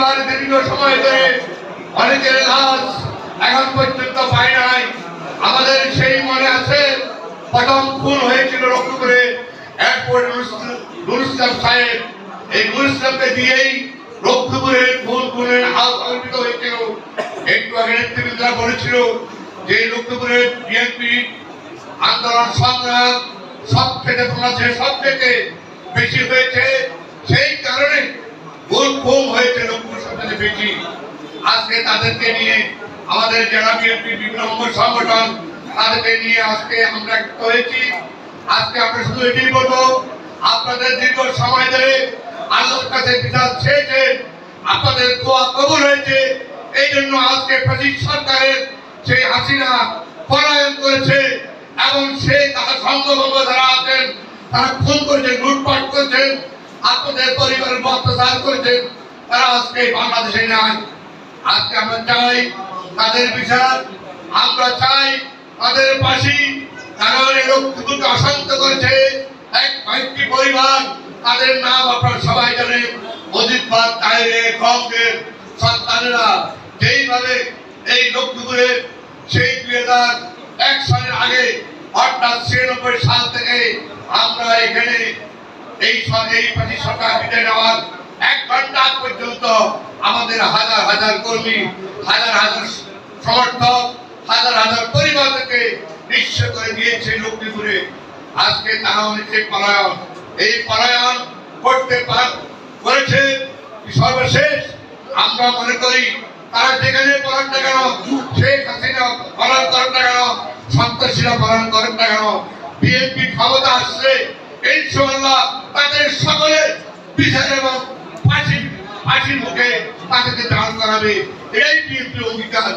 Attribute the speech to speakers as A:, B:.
A: পরিবার দীর্ঘ সময় ধরে অনেকের লাশ এখন পর্যন্ত পায় নাই। আমাদের সেই মনে আছে, প্রথম খুন হয়েছিল হাত অর্পিত হয়েছিল। একটু আন্দোলন সব থেকে সব থেকে বেশি হয়েছে, সেই কারণে বেশি আজকে তাদেরকে নিয়ে আমাদের যারা বিএনপি বিভিন্ন অঙ্গ সংগঠন, তাদেরকে নিয়ে আজকে আমরা হয়েছি। আজকে আমরা শুধু এটাই বলব, আপনাদের দীর্ঘ সময় ধরে আল্লাহর কাছে বিচার চেয়েছেন, আপনাদের দোয়া কবুল হয়েছে। এই জন্য আজকে প্রাচীন সরকারের সেই হাসিনা পলায়ন করেছে এবং সে তারা সংঘবঙ্গ যারা আছেন, তারা খুন করেছেন, লুটপাট করেছেন, আপনাদের পরিবারের অত্যাচার করেছেন। তারা আজকে বাংলাদেশে নাই। আজকে আমরা চাই তাদের বিচার, আমরা চাই তাদের পাশি কারণ এই লক্ষ্মীপুরকে অশান্ত করেছে। এক পরিবার, তাদের নাম আপনারা সবাই জানেন, অজিত বাদ তাইরে কংগ্রেস সন্তানেরা। যেইভাবে এই লক্ষ্মীপুরের সেই দুই এক সালের আগে, অর্থাৎ ছিয়ানব্বই সাল থেকে আমরা এখানে এই এই পার্টি সরকার বিদায় নেওয়ার এক ঘণ্টা পর্যন্ত আমাদের হাজার হাজার কর্মী, হাজার হাজার সমর্থক, হাজার হাজার পরিবারকে নিঃস্ব করে দিয়েছে লক্ষ্মীপুরে। আজকে তারা হয়েছে পলায়ন। এই পলায়ন করতে করেছে সর্বশেষ? আমরা মনে করি তারা যেখানে পলান না কেন, শেখ হাসিনা পলান করেন না কেন, সন্ত্রাসীরা পলান করেন না কেন, বিএনপি ক্ষমতা আসলে ইনশাআল্লাহ তাদের সকলে বিচার এবং তাদেরকে দাঁড় করাবে এটাই বিএনপির অঙ্গীকার।